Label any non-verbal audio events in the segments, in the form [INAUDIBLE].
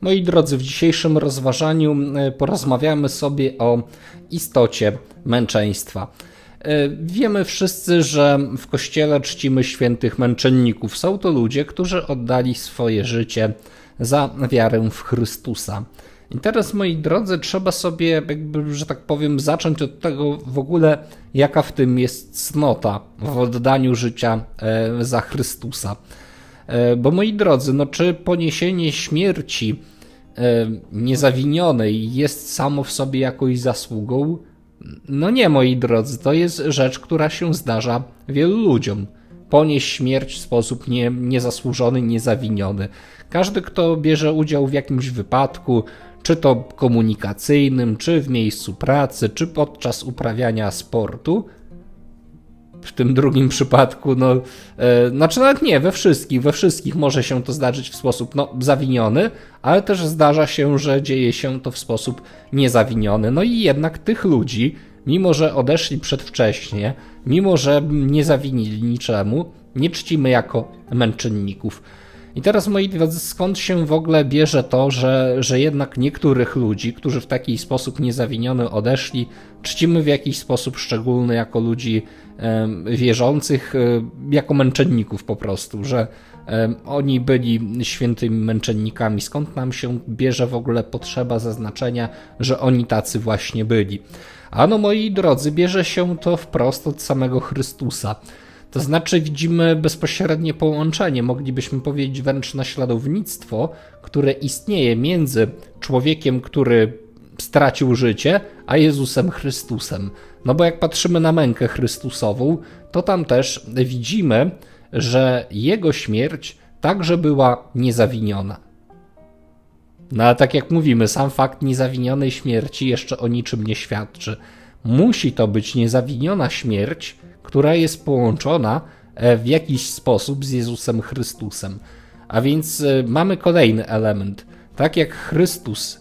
Moi drodzy, w dzisiejszym rozważaniu e, porozmawiamy sobie o istocie męczeństwa. E, Wiemy wszyscy, że w kościele czcimy świętych męczenników. Są to ludzie, którzy oddali swoje życie za wiarę w Chrystusa. I teraz, moi drodzy, trzeba sobie, jakby, że tak powiem, zacząć od tego w ogóle, jaka w tym jest cnota w oddaniu życia e, za Chrystusa. Bo moi drodzy, no czy poniesienie śmierci e, niezawinionej jest samo w sobie jakąś zasługą? No nie, moi drodzy, to jest rzecz, która się zdarza wielu ludziom. Ponieść śmierć w sposób nie, niezasłużony, niezawiniony. Każdy, kto bierze udział w jakimś wypadku, czy to komunikacyjnym, czy w miejscu pracy, czy podczas uprawiania sportu, w tym drugim przypadku, no, e, znaczy nawet nie, we wszystkich, we wszystkich może się to zdarzyć w sposób, no, zawiniony, ale też zdarza się, że dzieje się to w sposób niezawiniony. No i jednak tych ludzi, mimo że odeszli przedwcześnie, mimo że nie zawinili niczemu, nie czcimy jako męczenników. I teraz, moi drodzy, skąd się w ogóle bierze to, że, że jednak niektórych ludzi, którzy w taki sposób niezawiniony odeszli, czcimy w jakiś sposób szczególny jako ludzi wierzących, e, jako męczenników po prostu, że oni byli świętymi męczennikami. Skąd nam się bierze w ogóle potrzeba zaznaczenia, że oni tacy właśnie byli? Ano, moi drodzy, bierze się to wprost od samego Chrystusa. To znaczy widzimy bezpośrednie połączenie, moglibyśmy powiedzieć wręcz naśladownictwo, które istnieje między człowiekiem, który stracił życie, a Jezusem Chrystusem. No bo jak patrzymy na mękę Chrystusową, to tam też widzimy, że jego śmierć także była niezawiniona. No ale tak jak mówimy, sam fakt niezawinionej śmierci jeszcze o niczym nie świadczy. Musi to być niezawiniona śmierć, która jest połączona e, w jakiś sposób z Jezusem Chrystusem. A więc e, mamy kolejny element. Tak jak Chrystus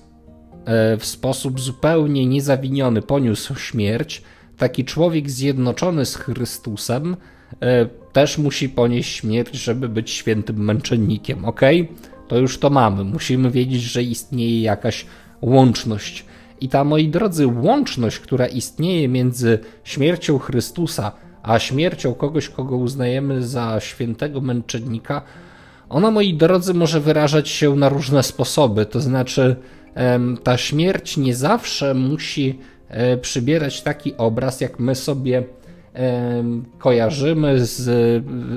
e, w sposób zupełnie niezawiniony poniósł śmierć, taki człowiek zjednoczony z Chrystusem też musi ponieść śmierć, żeby być świętym męczennikiem, ok? To już to mamy. Musimy wiedzieć, że istnieje jakaś łączność. I ta, moi drodzy, łączność, która istnieje między śmiercią Chrystusa a śmiercią kogoś, kogo uznajemy za świętego męczennika, ona, moi drodzy, może wyrażać się na różne sposoby. To znaczy, ta śmierć nie zawsze musi e, przybierać taki obraz, jak my sobie kojarzymy z,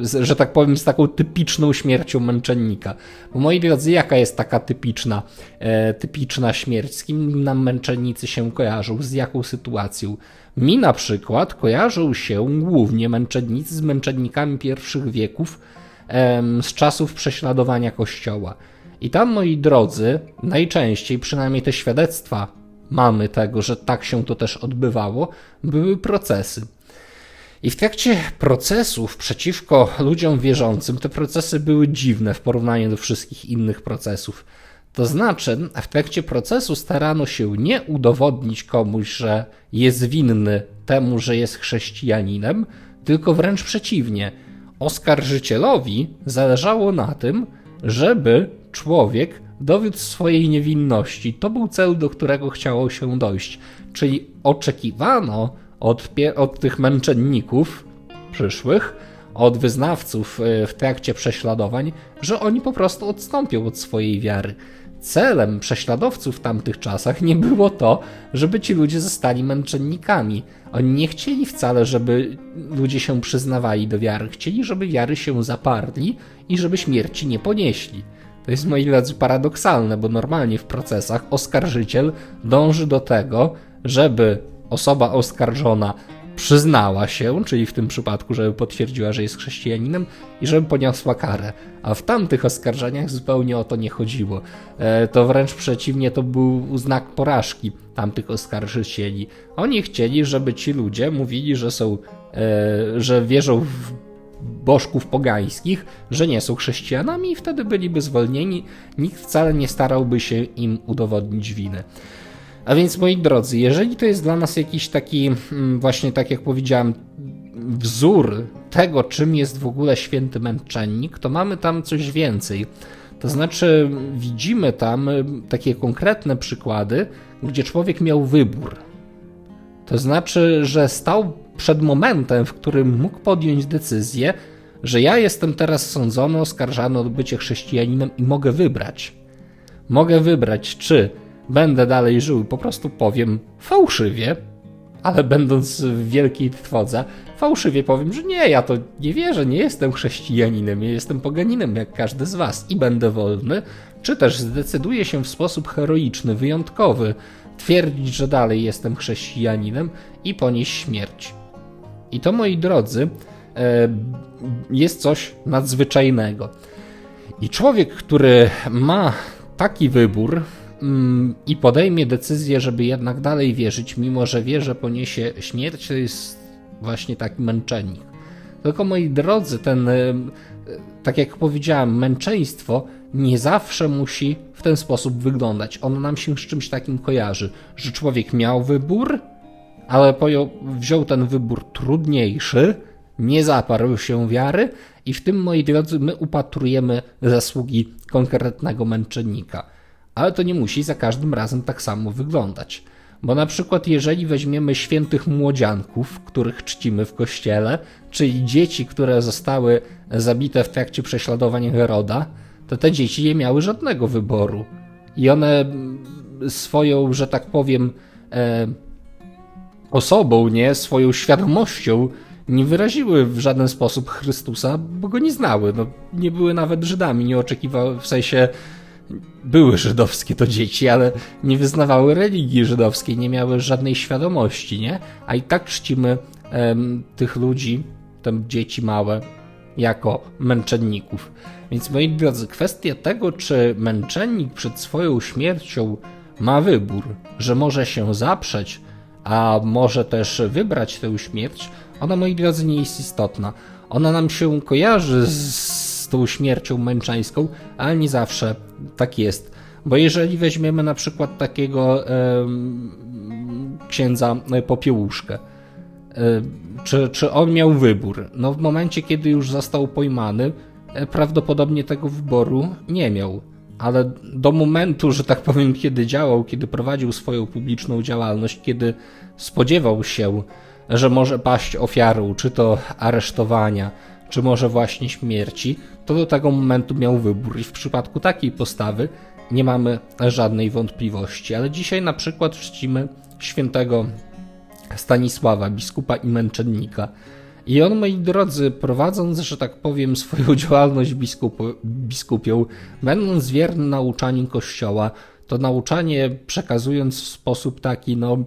z, że tak powiem, z taką typiczną śmiercią męczennika. Bo moi drodzy, jaka jest taka typiczna, e, typiczna śmierć? Z kim nam męczennicy się kojarzą? Z jaką sytuacją? Mi na przykład kojarzą się głównie męczennicy z męczennikami pierwszych wieków z czasów prześladowania Kościoła. I tam, moi drodzy, najczęściej, przynajmniej te świadectwa mamy tego, że tak się to też odbywało, były procesy. I w trakcie procesów przeciwko ludziom wierzącym, te procesy były dziwne w porównaniu do wszystkich innych procesów. To znaczy, w trakcie procesu starano się nie udowodnić komuś, że jest winny temu, że jest chrześcijaninem, tylko wręcz przeciwnie. Oskarżycielowi zależało na tym, żeby człowiek dowiódł swojej niewinności. To był cel, do którego chciało się dojść. Czyli oczekiwano od, od tych męczenników przyszłych, od wyznawców e, w trakcie prześladowań, że oni po prostu odstąpią od swojej wiary. Celem prześladowców w tamtych czasach nie było to, żeby ci ludzie zostali męczennikami. Oni nie chcieli wcale, żeby ludzie się przyznawali do wiary. Chcieli, żeby wiary się zaparli i żeby śmierci nie ponieśli. To jest, moi drodzy, paradoksalne, bo normalnie w procesach oskarżyciel dąży do tego, żeby osoba oskarżona przyznała się, czyli w tym przypadku, żeby potwierdziła, że jest chrześcijaninem i żeby poniosła karę. A w tamtych oskarżeniach zupełnie o to nie chodziło. E, To wręcz przeciwnie, to był znak porażki tamtych oskarżycieli. Oni chcieli, żeby ci ludzie mówili, że są, e, że wierzą w bożków pogańskich, że nie są chrześcijanami i wtedy byliby zwolnieni. Nikt wcale nie starałby się im udowodnić winy. A więc moi drodzy, jeżeli to jest dla nas jakiś taki, mm, właśnie tak jak powiedziałem, wzór tego, czym jest w ogóle święty męczennik, to mamy tam coś więcej. To znaczy, widzimy tam y, takie konkretne przykłady, gdzie człowiek miał wybór. To znaczy, że stał przed momentem, w którym mógł podjąć decyzję, że ja jestem teraz sądzony, oskarżany o bycie chrześcijaninem i mogę wybrać. Mogę wybrać, czy będę dalej żył po prostu powiem fałszywie, ale będąc w wielkiej trwodze, fałszywie powiem, że nie, ja to nie wierzę, nie jestem chrześcijaninem, ja jestem poganinem jak każdy z was i będę wolny, czy też zdecyduję się w sposób heroiczny, wyjątkowy, twierdzić, że dalej jestem chrześcijaninem i ponieść śmierć. I to, moi drodzy, e, jest coś nadzwyczajnego. I człowiek, który ma taki wybór i podejmie decyzję, żeby jednak dalej wierzyć, mimo że wie, że poniesie śmierć, to jest właśnie taki męczennik. Tylko moi drodzy, ten, e, tak jak powiedziałem, męczeństwo nie zawsze musi w ten sposób wyglądać. Ono nam się z czymś takim kojarzy, że człowiek miał wybór, ale wziął ten wybór trudniejszy, nie zaparł się wiary i w tym, moi drodzy, my upatrujemy zasługi konkretnego męczennika. Ale to nie musi za każdym razem tak samo wyglądać. Bo na przykład, jeżeli weźmiemy świętych młodzianków, których czcimy w kościele, czyli dzieci, które zostały zabite w trakcie prześladowań Heroda, to te dzieci nie miały żadnego wyboru. I one mm, swoją, że tak powiem, e, osobą, nie, swoją świadomością nie wyraziły w żaden sposób Chrystusa, bo go nie znały. No, nie były nawet Żydami, nie oczekiwały, w sensie były żydowskie to dzieci, ale nie wyznawały religii żydowskiej, nie miały żadnej świadomości, nie? A i tak czcimy tych ludzi, te dzieci małe, jako męczenników. Więc moi drodzy, kwestia tego, czy męczennik przed swoją śmiercią ma wybór, że może się zaprzeć, a może też wybrać tę śmierć, ona, moi drodzy, nie jest istotna. Ona nam się kojarzy z tą śmiercią męczeńską, ale nie zawsze tak jest. Bo jeżeli weźmiemy na przykład takiego e, księdza Popiełuszkę, e, czy, czy on miał wybór? No, w momencie, kiedy już został pojmany, e, prawdopodobnie tego wyboru nie miał. Ale do momentu, że tak powiem, kiedy działał, kiedy prowadził swoją publiczną działalność, kiedy spodziewał się, że może paść ofiarą, czy to aresztowania, czy może właśnie śmierci, to do tego momentu miał wybór. I w przypadku takiej postawy nie mamy żadnej wątpliwości. Ale dzisiaj na przykład czcimy świętego Stanisława, biskupa i męczennika. I on, moi drodzy, prowadząc, że tak powiem, swoją [LAUGHS] działalność biskupu, biskupią, będąc wierny nauczaniu Kościoła, to nauczanie przekazując w sposób taki, no,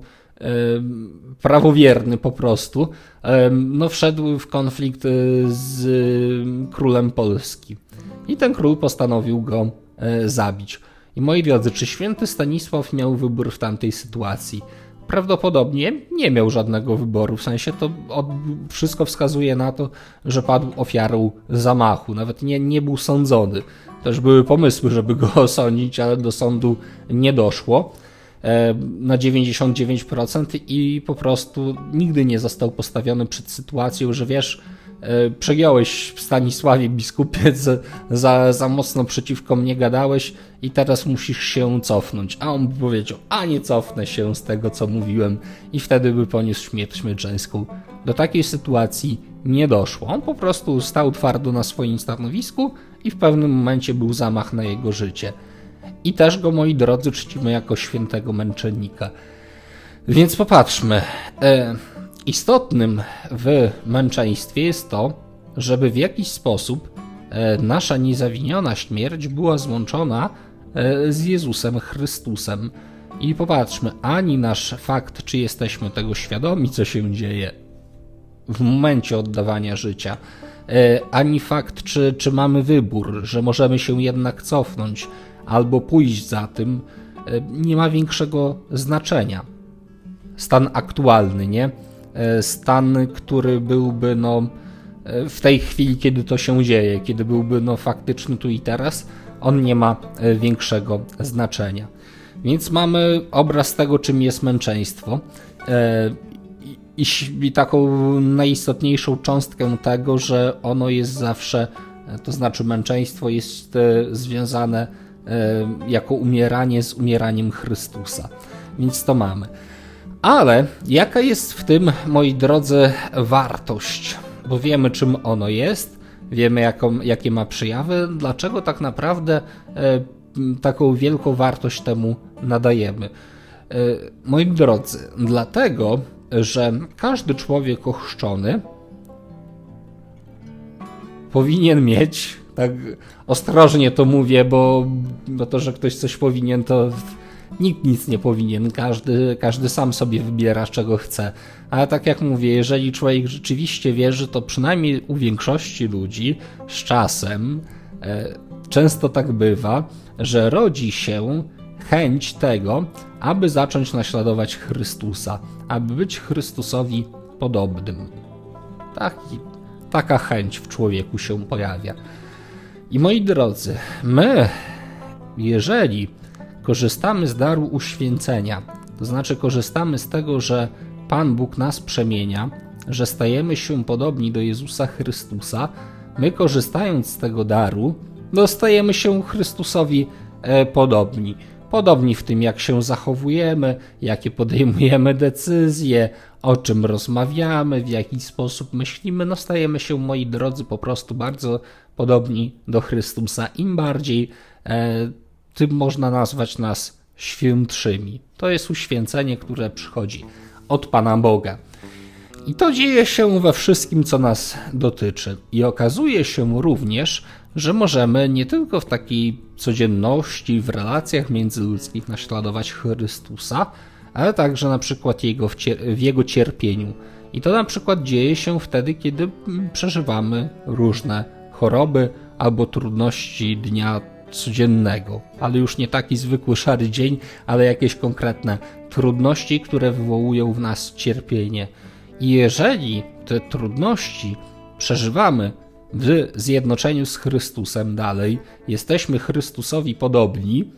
prawowierny po prostu, e, no, wszedł w konflikt e, z królem Polski. I ten król postanowił go zabić. I moi drodzy, czy święty Stanisław miał wybór w tamtej sytuacji? prawdopodobnie nie miał żadnego wyboru. W sensie to wszystko wskazuje na to, że padł ofiarą zamachu. Nawet nie, nie był sądzony. Też były pomysły, żeby go osądzić, ale do sądu nie doszło e, na 99% i po prostu nigdy nie został postawiony przed sytuacją, że wiesz, E, przegiąłeś Stanisławie biskupiec, [LAUGHS] za, za mocno przeciwko mnie gadałeś i teraz musisz się cofnąć. A on by powiedział, a nie cofnę się z tego, co mówiłem i wtedy by poniósł śmierć męczeńską. Do takiej sytuacji nie doszło. On po prostu stał twardo na swoim stanowisku i w pewnym momencie był zamach na jego życie. I też go, moi drodzy, czcimy jako świętego męczennika. Więc popatrzmy. E Istotnym w męczeństwie jest to, żeby w jakiś sposób e, nasza niezawiniona śmierć była złączona e, z Jezusem Chrystusem. I popatrzmy, ani nasz fakt, czy jesteśmy tego świadomi, co się dzieje w momencie oddawania życia, ani fakt, czy, czy mamy wybór, że możemy się jednak cofnąć albo pójść za tym, nie ma większego znaczenia. Stan aktualny, nie? E, stan, który byłby no, e, w tej chwili, kiedy to się dzieje, kiedy byłby no, faktyczny tu i teraz, on nie ma e, większego znaczenia. Więc mamy obraz tego, czym jest męczeństwo. I, taką najistotniejszą cząstkę tego, że ono jest zawsze e, to znaczy męczeństwo jest e, związane e, jako umieranie z umieraniem Chrystusa. Więc to mamy. Ale jaka jest w tym, moi drodzy, wartość? Bo wiemy, czym ono jest, wiemy, jaką, jakie ma przejawy, dlaczego tak naprawdę e, taką wielką wartość temu nadajemy. E, moi drodzy, dlatego, że każdy człowiek ochrzczony powinien mieć, tak ostrożnie to mówię, bo, bo to, że ktoś coś powinien, to nikt nic nie powinien, każdy, każdy sam sobie wybiera, czego chce. Ale tak jak mówię, jeżeli człowiek rzeczywiście wierzy, to przynajmniej u większości ludzi z czasem e, często tak bywa, że rodzi się chęć tego, aby zacząć naśladować Chrystusa, aby być Chrystusowi podobnym. Taki, taka chęć w człowieku się pojawia. I moi drodzy, my, jeżeli korzystamy z daru uświęcenia, to znaczy korzystamy z tego, że Pan Bóg nas przemienia, że stajemy się podobni do Jezusa Chrystusa, my korzystając z tego daru, dostajemy się Chrystusowi e, podobni. Podobni w tym, jak się zachowujemy, jakie podejmujemy decyzje, o czym rozmawiamy, w jaki sposób myślimy. No, stajemy się, moi drodzy, po prostu bardzo podobni do Chrystusa. Im bardziej, e, tym można nazwać nas świętszymi. To jest uświęcenie, które przychodzi od Pana Boga. I to dzieje się we wszystkim, co nas dotyczy. I okazuje się również, że możemy nie tylko w takiej codzienności, w relacjach międzyludzkich naśladować Chrystusa, ale także na przykład jego w, w jego cierpieniu. I to na przykład dzieje się wtedy, kiedy przeżywamy różne choroby albo trudności dnia codziennego, ale już nie taki zwykły szary dzień, ale jakieś konkretne trudności, które wywołują w nas cierpienie. I jeżeli te trudności przeżywamy w zjednoczeniu z Chrystusem dalej, jesteśmy Chrystusowi podobni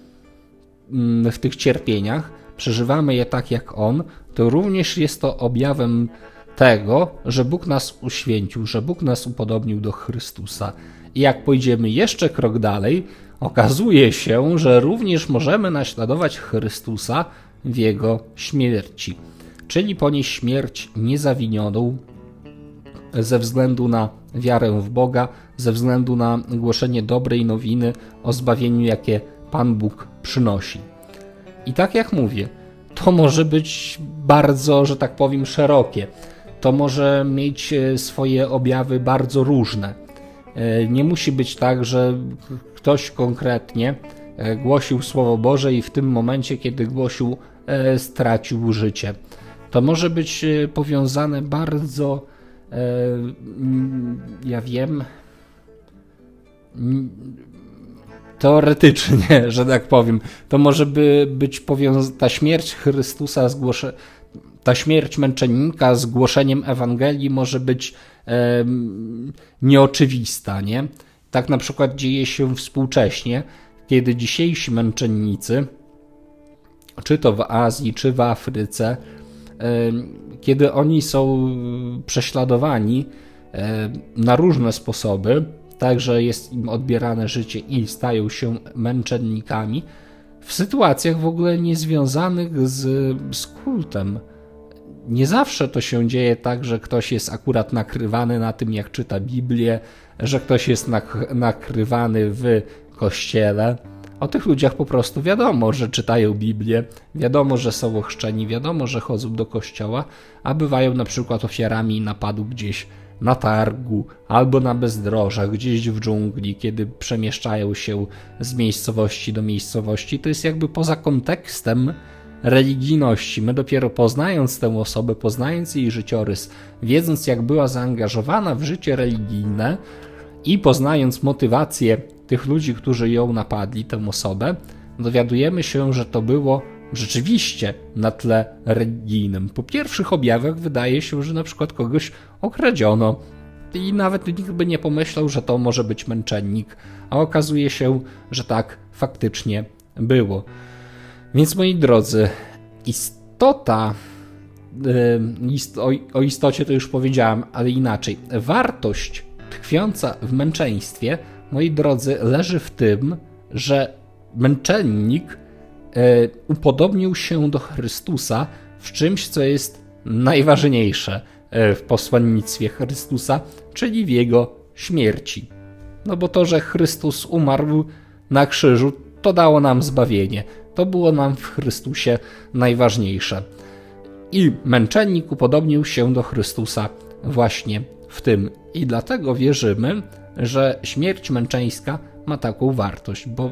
mm, w tych cierpieniach, przeżywamy je tak jak On, to również jest to objawem tego, że Bóg nas uświęcił, że Bóg nas upodobnił do Chrystusa. I jak pójdziemy jeszcze krok dalej, okazuje się, że również możemy naśladować Chrystusa w Jego śmierci, czyli ponieść śmierć niezawinioną ze względu na wiarę w Boga, ze względu na głoszenie dobrej nowiny o zbawieniu, jakie Pan Bóg przynosi. I tak jak mówię, to może być bardzo, że tak powiem, szerokie. To może mieć e, swoje objawy bardzo różne. E, nie musi być tak, że ktoś konkretnie e, głosił Słowo Boże i w tym momencie, kiedy głosił, stracił życie. To może być powiązane bardzo, ja wiem, teoretycznie, [LAUGHS] że tak powiem, to może by być powiązana ta śmierć Chrystusa, zgłosze, ta śmierć męczennika z głoszeniem Ewangelii może być e, nieoczywista, nie? Tak na przykład dzieje się współcześnie, kiedy dzisiejsi męczennicy, czy to w Azji, czy w Afryce, e, kiedy oni są prześladowani e, na różne sposoby, także jest im odbierane życie i stają się męczennikami w sytuacjach w ogóle niezwiązanych z, z kultem. Nie zawsze to się dzieje tak, że ktoś jest akurat nakrywany na tym, jak czyta Biblię, że ktoś jest nak nakrywany w kościele. O tych ludziach po prostu wiadomo, że czytają Biblię, wiadomo, że są ochrzczeni, wiadomo, że chodzą do kościoła, a bywają na przykład ofiarami napadu gdzieś na targu albo na bezdrożach, gdzieś w dżungli, kiedy przemieszczają się z miejscowości do miejscowości, to jest jakby poza kontekstem religijności. My dopiero poznając tę osobę, poznając jej życiorys, wiedząc jak była zaangażowana w życie religijne i poznając motywację tych ludzi, którzy ją napadli, tę osobę, dowiadujemy się, że to było rzeczywiście na tle religijnym. Po pierwszych objawach wydaje się, że na przykład kogoś okradziono i nawet nikt by nie pomyślał, że to może być męczennik, a okazuje się, że tak faktycznie było. Więc moi drodzy, istota o istocie to już powiedziałem, ale inaczej. Wartość tkwiąca w męczeństwie, moi drodzy, leży w tym, że męczennik e, upodobnił się do Chrystusa w czymś, co jest najważniejsze e, w posłannictwie Chrystusa, czyli w jego śmierci. No bo to, że Chrystus umarł na krzyżu, to dało nam zbawienie. To było nam w Chrystusie najważniejsze. I męczennik upodobnił się do Chrystusa właśnie w tym. I dlatego wierzymy, że śmierć męczeńska ma taką wartość, bo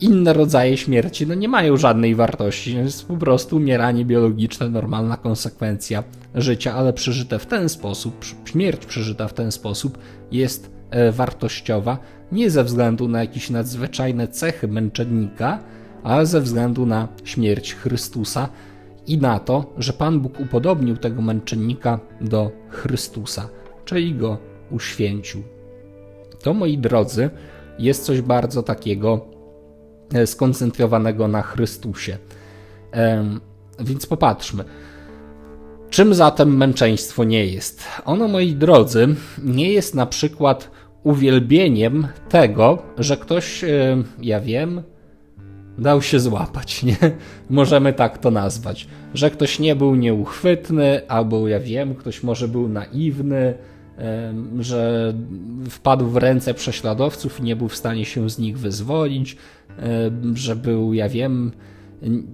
inne rodzaje śmierci no nie mają żadnej wartości. To jest po prostu umieranie biologiczne, normalna konsekwencja życia, ale przeżyte w ten sposób, śmierć przeżyta w ten sposób jest e, wartościowa nie ze względu na jakieś nadzwyczajne cechy męczennika, ale ze względu na śmierć Chrystusa i na to, że Pan Bóg upodobnił tego męczennika do Chrystusa, czyli go uświęcił. To, moi drodzy, jest coś bardzo takiego e, skoncentrowanego na Chrystusie. Więc popatrzmy. Czym zatem męczeństwo nie jest? Ono, moi drodzy, nie jest na przykład uwielbieniem tego, że ktoś, e, ja wiem, dał się złapać, nie? [LAUGHS] Możemy tak to nazwać. Że ktoś nie był nieuchwytny, albo ja wiem, ktoś może był naiwny, że wpadł w ręce prześladowców i nie był w stanie się z nich wyzwolić, że był, ja wiem,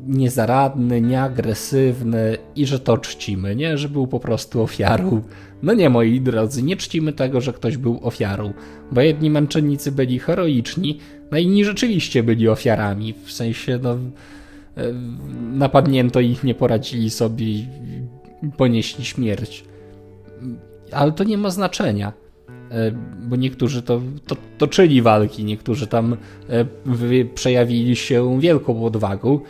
niezaradny, nieagresywny i że to czcimy, nie? Że był po prostu ofiarą. No nie, moi drodzy, nie czcimy tego, że ktoś był ofiarą, bo jedni męczennicy byli heroiczni, no inni rzeczywiście byli ofiarami, w sensie, no, napadnięto ich, nie poradzili sobie i ponieśli śmierć. Ale to nie ma znaczenia bo niektórzy to, to toczyli walki, niektórzy tam przejawili się wielką odwagą,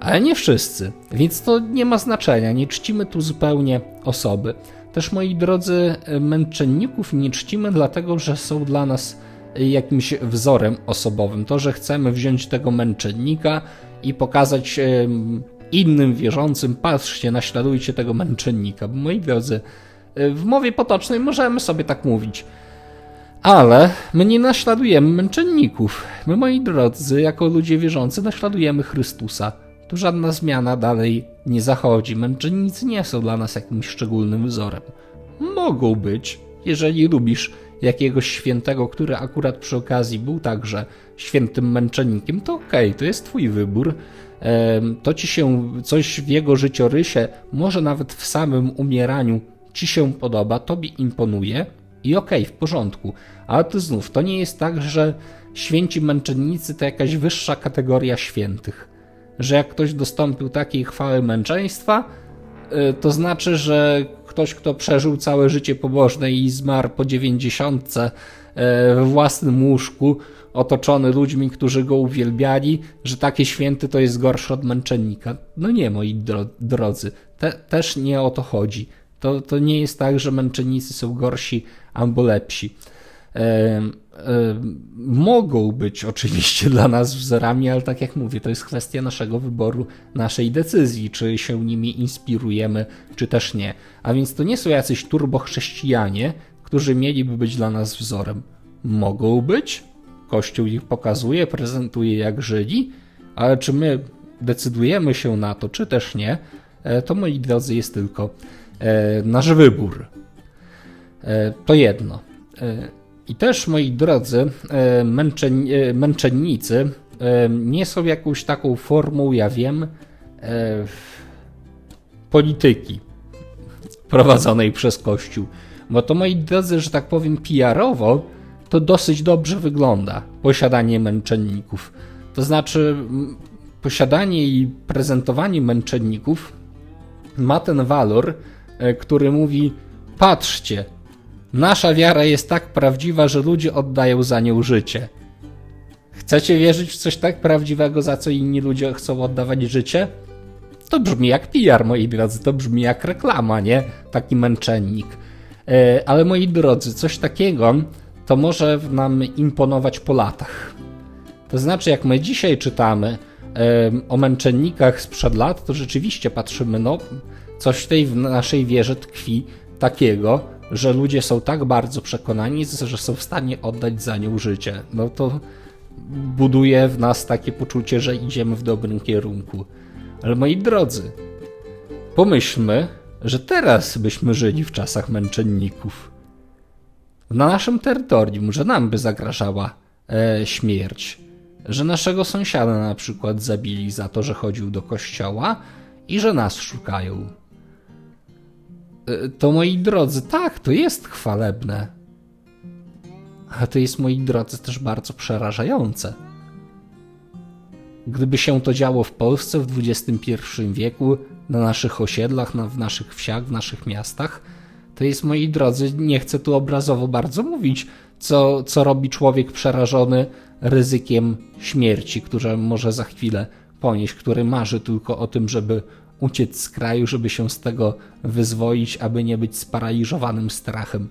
ale nie wszyscy, więc to nie ma znaczenia, nie czcimy tu zupełnie osoby. Też moi drodzy, męczenników nie czcimy dlatego, że są dla nas jakimś wzorem osobowym. To, że chcemy wziąć tego męczennika i pokazać innym wierzącym, patrzcie, naśladujcie tego męczennika. Bo moi drodzy, w mowie potocznej możemy sobie tak mówić. Ale my nie naśladujemy męczenników. My, moi drodzy, jako ludzie wierzący, naśladujemy Chrystusa. Tu żadna zmiana dalej nie zachodzi. Męczennicy nie są dla nas jakimś szczególnym wzorem. Mogą być, jeżeli lubisz jakiegoś świętego, który akurat przy okazji był także świętym męczennikiem, to okej, okay, to jest twój wybór. To ci się coś w jego życiorysie, może nawet w samym umieraniu, ci się podoba, tobie imponuje i okej, okay, w porządku. Ale to znów, to nie jest tak, że święci męczennicy to jakaś wyższa kategoria świętych. Że jak ktoś dostąpił takiej chwały męczeństwa, y, to znaczy, że ktoś, kto przeżył całe życie pobożne i zmarł po dziewięćdziesiątce we własnym łóżku, otoczony ludźmi, którzy go uwielbiali, że taki święty to jest gorszy od męczennika. No nie, moi drodzy, te, też nie o to chodzi. To, to nie jest tak, że męczennicy są gorsi albo lepsi. E, e, mogą być oczywiście dla nas wzorami, ale tak jak mówię, to jest kwestia naszego wyboru, naszej decyzji, czy się nimi inspirujemy, czy też nie. A więc to nie są jacyś turbochrześcijanie, którzy mieliby być dla nas wzorem. Mogą być, Kościół ich pokazuje, prezentuje jak żyli, ale czy my decydujemy się na to, czy też nie, e, to moi drodzy jest tylko nasz wybór. E, to jedno. E, I też, moi drodzy, męczennicy nie są jakąś taką formą, ja wiem, polityki prowadzonej przez Kościół. Bo to, moi drodzy, że tak powiem, PR-owo, to dosyć dobrze wygląda posiadanie męczenników. To znaczy, posiadanie i prezentowanie męczenników ma ten walor, E, który mówi: Patrzcie, nasza wiara jest tak prawdziwa, że ludzie oddają za nią życie. Chcecie wierzyć w coś tak prawdziwego, za co inni ludzie chcą oddawać życie? To brzmi jak PR, moi drodzy, to brzmi jak reklama, nie? Taki męczennik. E, ale moi drodzy, coś takiego to może nam imponować po latach. To znaczy, jak my dzisiaj czytamy o męczennikach sprzed lat, to rzeczywiście patrzymy, no, coś w tej naszej wierze tkwi takiego, że ludzie są tak bardzo przekonani, że są w stanie oddać za nią życie. No to buduje w nas takie poczucie, że idziemy w dobrym kierunku. Ale moi drodzy, pomyślmy, że teraz byśmy żyli w czasach męczenników. Na naszym terytorium, że nam by zagrażała e, śmierć, że naszego sąsiada na przykład zabili za to, że chodził do kościoła i że nas szukają. E, to moi drodzy, tak, to jest chwalebne. Ale to jest, moi drodzy, też bardzo przerażające. Gdyby się to działo w Polsce w XXI wieku, na naszych osiedlach, na, w naszych wsiach, w naszych miastach, to jest, moi drodzy, nie chcę tu obrazowo bardzo mówić, co, co robi człowiek przerażony ryzykiem śmierci, które może za chwilę ponieść, który marzy tylko o tym, żeby uciec z kraju, żeby się z tego wyzwolić, aby nie być sparaliżowanym strachem.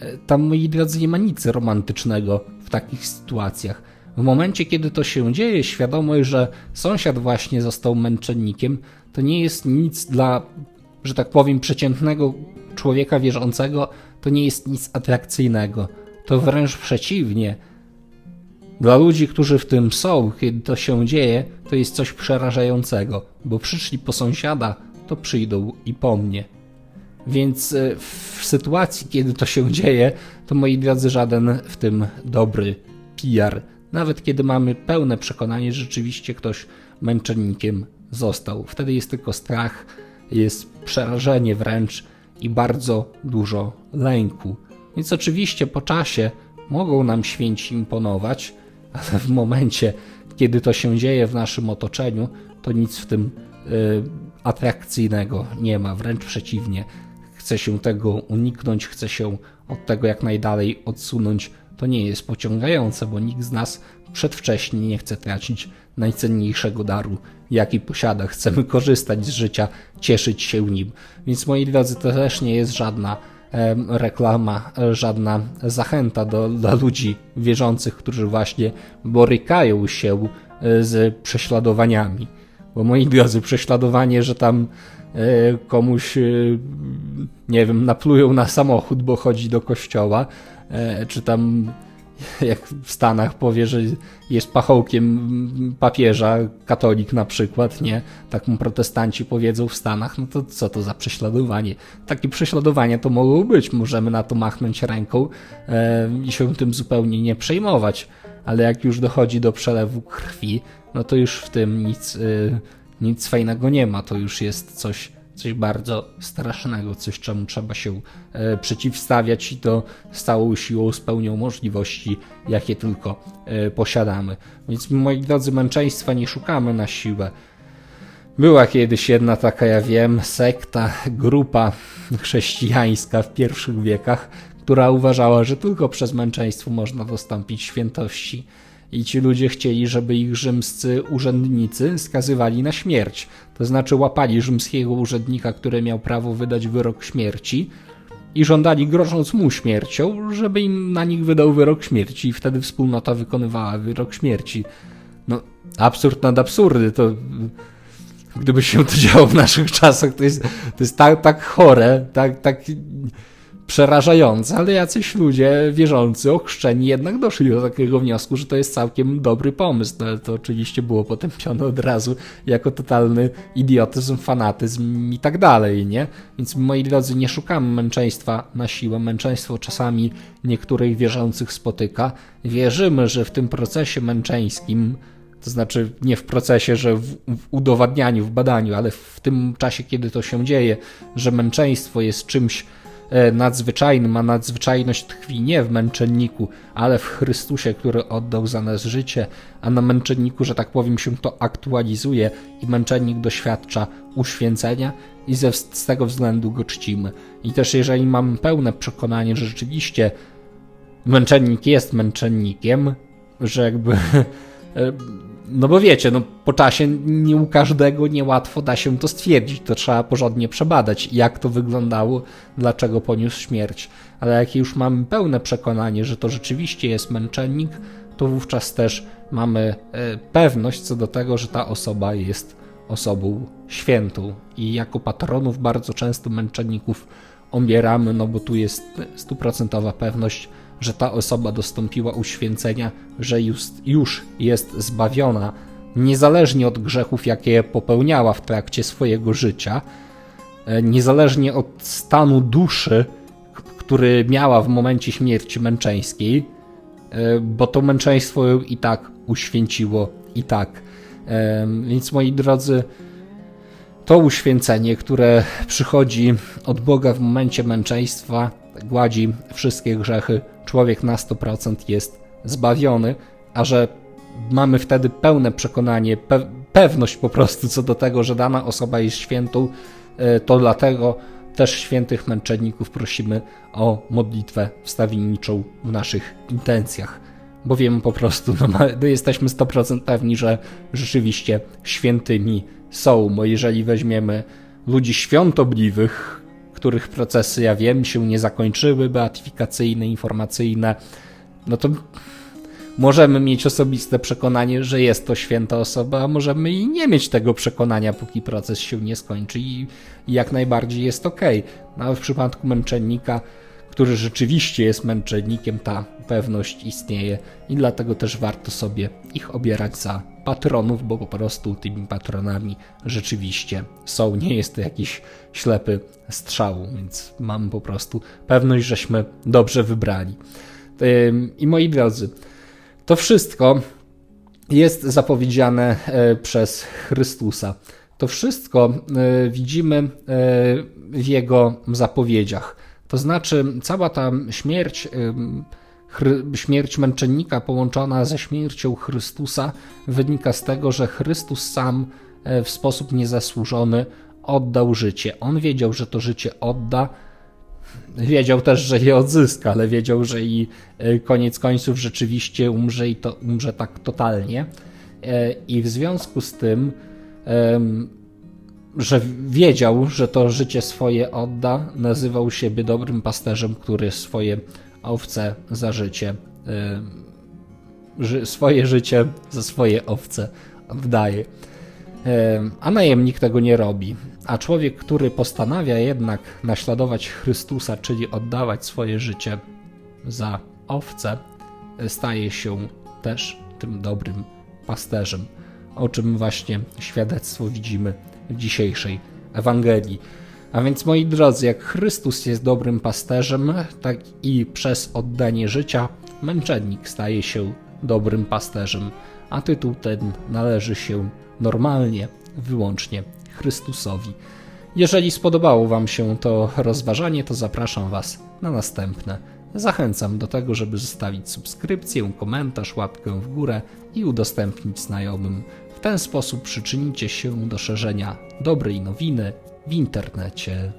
E, Tam, moi drodzy, nie ma nic romantycznego w takich sytuacjach. W momencie, kiedy to się dzieje, świadomość, że sąsiad właśnie został męczennikiem, to nie jest nic dla, że tak powiem, przeciętnego człowieka wierzącego, to nie jest nic atrakcyjnego. To wręcz przeciwnie. Dla ludzi, którzy w tym są, kiedy to się dzieje, to jest coś przerażającego, bo przyszli po sąsiada, to przyjdą i po mnie. Więc e, w sytuacji, kiedy to się dzieje, to moi drodzy, żaden w tym dobry PR. Nawet kiedy mamy pełne przekonanie, że rzeczywiście ktoś męczennikiem został. Wtedy jest tylko strach, jest przerażenie wręcz i bardzo dużo lęku. Więc oczywiście po czasie mogą nam święci imponować, ale w momencie, kiedy to się dzieje w naszym otoczeniu, to nic w tym y, atrakcyjnego nie ma. Wręcz przeciwnie, chce się tego uniknąć, chce się od tego jak najdalej odsunąć. To nie jest pociągające, bo nikt z nas przedwcześnie nie chce tracić najcenniejszego daru, jaki posiada. Chcemy korzystać z życia, cieszyć się nim. Więc moi drodzy, to też nie jest żadna reklama, e, żadna zachęta do, dla ludzi wierzących, którzy właśnie borykają się e, z prześladowaniami. Bo moi drodzy, prześladowanie, że tam e, komuś, nie wiem, naplują na samochód, bo chodzi do kościoła, czy tam [LAUGHS] jak w Stanach powie, że jest pachołkiem papieża, katolik na przykład, nie? Tak mu protestanci powiedzą w Stanach, no to co to za prześladowanie? Takie prześladowanie to mogło być, możemy na to machnąć ręką e, i się tym zupełnie nie przejmować, ale jak już dochodzi do przelewu krwi, no to już w tym nic, y, nic fajnego nie ma, to już jest coś, coś bardzo strasznego, coś czemu trzeba się e, przeciwstawiać i to z całą siłą, z pełnią możliwości, jakie tylko e, posiadamy. Więc moi drodzy, męczeństwa nie szukamy na siłę. Była kiedyś jedna taka, ja wiem, sekta, grupa chrześcijańska w pierwszych wiekach, która uważała, że tylko przez męczeństwo można dostąpić świętości. I ci ludzie chcieli, żeby ich rzymscy urzędnicy skazywali na śmierć. To znaczy łapali rzymskiego urzędnika, który miał prawo wydać wyrok śmierci i żądali grożąc mu śmiercią, żeby im na nich wydał wyrok śmierci i wtedy wspólnota wykonywała wyrok śmierci. No, absurd nad absurdy, to gdyby się to działo w naszych czasach, to jest, to jest tak, tak chore, tak, tak przerażające, ale jacyś ludzie wierzący, ochrzczeni jednak doszli do takiego wniosku, że to jest całkiem dobry pomysł. No, ale to oczywiście było potępione od razu jako totalny idiotyzm, fanatyzm i tak dalej, nie? Więc moi drodzy, nie szukamy męczeństwa na siłę. Męczeństwo czasami niektórych wierzących spotyka. Wierzymy, że w tym procesie męczeńskim to znaczy nie w procesie, że w, w udowadnianiu, w badaniu, ale w tym czasie, kiedy to się dzieje, że męczeństwo jest czymś e, nadzwyczajnym, a nadzwyczajność tkwi nie w męczenniku, ale w Chrystusie, który oddał za nas życie, a na męczenniku, że tak powiem, się to aktualizuje i męczennik doświadcza uświęcenia i ze, z tego względu go czcimy. I też jeżeli mamy pełne przekonanie, że rzeczywiście męczennik jest męczennikiem, że jakby [LAUGHS] e, no bo wiecie, no po czasie nie u każdego niełatwo da się to stwierdzić. To trzeba porządnie przebadać, jak to wyglądało, dlaczego poniósł śmierć. Ale jak już mamy pełne przekonanie, że to rzeczywiście jest męczennik, to wówczas też mamy e, pewność co do tego, że ta osoba jest osobą świętą. I jako patronów bardzo często męczenników umieramy, no bo tu jest stuprocentowa pewność, że ta osoba dostąpiła uświęcenia, że już, już jest zbawiona, niezależnie od grzechów, jakie popełniała w trakcie swojego życia, e, niezależnie od stanu duszy, który miała w momencie śmierci męczeńskiej, e, bo to męczeństwo ją i tak uświęciło, i tak. E, Więc moi drodzy, to uświęcenie, które przychodzi od Boga w momencie męczeństwa, gładzi wszystkie grzechy, człowiek na 100% jest zbawiony, a że mamy wtedy pełne przekonanie, pe pewność po prostu co do tego, że dana osoba jest świętą, e, to dlatego też świętych męczenników prosimy o modlitwę wstawienniczą w naszych intencjach. Bo wiemy po prostu, no jesteśmy 100% pewni, że rzeczywiście świętymi są, bo jeżeli weźmiemy ludzi świątobliwych, których procesy, ja wiem, się nie zakończyły, beatyfikacyjne, informacyjne, no to możemy mieć osobiste przekonanie, że jest to święta osoba, a możemy i nie mieć tego przekonania, póki proces się nie skończy i, i jak najbardziej jest ok. No, w przypadku męczennika, który rzeczywiście jest męczennikiem, ta pewność istnieje i dlatego też warto sobie ich obierać za patronów, bo po prostu tymi patronami rzeczywiście są. Nie jest to jakiś ślepy strzał, więc mam po prostu pewność, żeśmy dobrze wybrali. I moi drodzy, to wszystko jest zapowiedziane e, przez Chrystusa. To wszystko e, widzimy e, w jego zapowiedziach. To znaczy, cała ta śmierć, śmierć męczennika połączona ze śmiercią Chrystusa wynika z tego, że Chrystus sam e, w sposób niezasłużony oddał życie. On wiedział, że to życie odda, Wiedział też, że je odzyska, ale wiedział, że i e, koniec końców rzeczywiście umrze i to umrze tak totalnie. E, I w związku z tym, że wiedział, że to życie swoje odda, nazywał siebie dobrym pasterzem, który swoje owce za życie, em, ży, swoje życie za swoje owce oddaje. Em, A najemnik tego nie robi. A człowiek, który postanawia jednak naśladować Chrystusa, czyli oddawać swoje życie za owce, staje się też tym dobrym pasterzem, o czym właśnie świadectwo widzimy dzisiejszej Ewangelii. A więc, moi drodzy, jak Chrystus jest dobrym pasterzem, tak i przez oddanie życia męczennik staje się dobrym pasterzem, a tytuł ten należy się normalnie, wyłącznie Chrystusowi. Jeżeli spodobało Wam się to rozważanie, to zapraszam Was na następne. Zachęcam do tego, żeby zostawić subskrypcję, komentarz, łapkę w górę i udostępnić znajomym. W ten sposób przyczynicie się do szerzenia dobrej nowiny w internecie.